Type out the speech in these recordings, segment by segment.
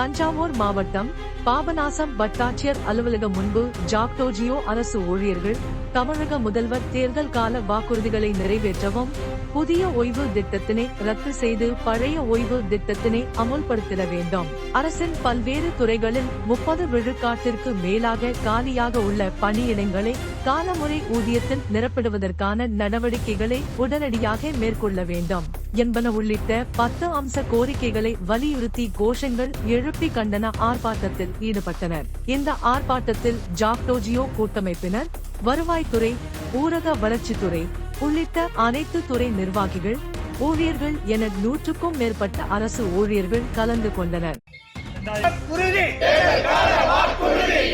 தஞ்சாவூர் மாவட்டம் பாபநாசம் வட்டாட்சியர் அலுவலகம் முன்பு ஜாக்டோஜியோ அரசு ஊழியர்கள் தமிழக முதல்வர் தேர்தல் கால வாக்குறுதிகளை நிறைவேற்றவும் புதிய ஓய்வு திட்டத்தினை ரத்து செய்து பழைய ஓய்வு திட்டத்தினை அமுல்படுத்திட வேண்டும். அரசின் பல்வேறு துறைகளில் முப்பது விழுக்காட்டிற்கு மேலாக காலியாக உள்ள பணியிடங்களை காலமுறை ஊதியத்தில் நிரப்பிடுவதற்கான நடவடிக்கைகளை உடனடியாக மேற்கொள்ள வேண்டும். என்பன உள்ளிட்ட பத்து அம்ச கோரிக்கைகளை வலியுறுத்தி கோஷங்கள் எழுப்பி கண்டன ஆர்ப்பாட்டத்தில் ஈடுபட்டனர். இந்த ஆர்ப்பாட்டத்தில் ஜாக்டோஜியோ கூட்டமைப்பினர் வருவாய்த்துறை ஊரக வளர்ச்சித்துறை உள்ளிட்ட அனைத்து துறை நிர்வாகிகள் ஊழியர்கள் என நூற்றுக்கும் மேற்பட்ட அரசு ஊழியர்கள் கலந்து கொண்டனர்.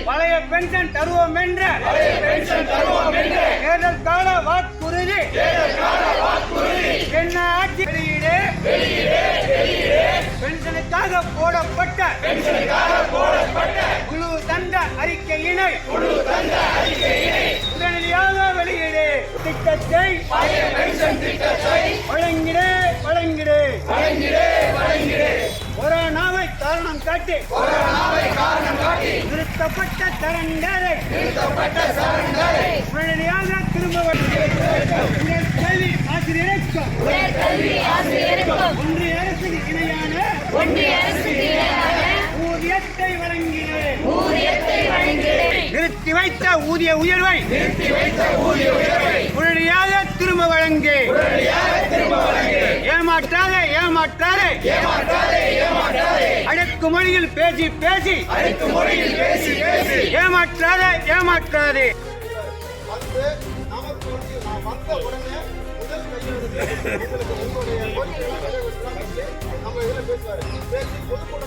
பழைய பென்ஷன் தருவோம் என்ற தேர்தல் கால வாக்குறுதி என்ன ஆட்சி வெளியீடு பென்ஷனுக்காக போடப்பட்ட. குழு தந்த அறிக்கையினை. உடனடியாக வெளியீடு. திட்டத்தை வழங்கிடு வழங்கிடு. கொரோனாவை காரணம் காட்டி. காரணம் நிறுத்தப்பட்ட சரண்டரை. உடனடியாக திரும்ப வேண்டும். உயர் கல்வி ஆசிரியருக்கும் ஒன்றிய அரசுக்கு இணையான ஊதியத்தை வழங்கினேன். நிறுத்தி வைத்த ஊதிய உயர்வை உடனடியாக திரும்ப வழங்கு ஏமாற்றாத ஏமாற்றாதே. அடக்குமொழியில் பேசி பேசி. ஏமாற்றாத ஏமாற்றாதே. வந்து நமக்கு வந்து நான் வந்த உடனே முதல் கையெழுத்து. உங்களுக்கு உங்களுடைய Vem, vem, ele, ele,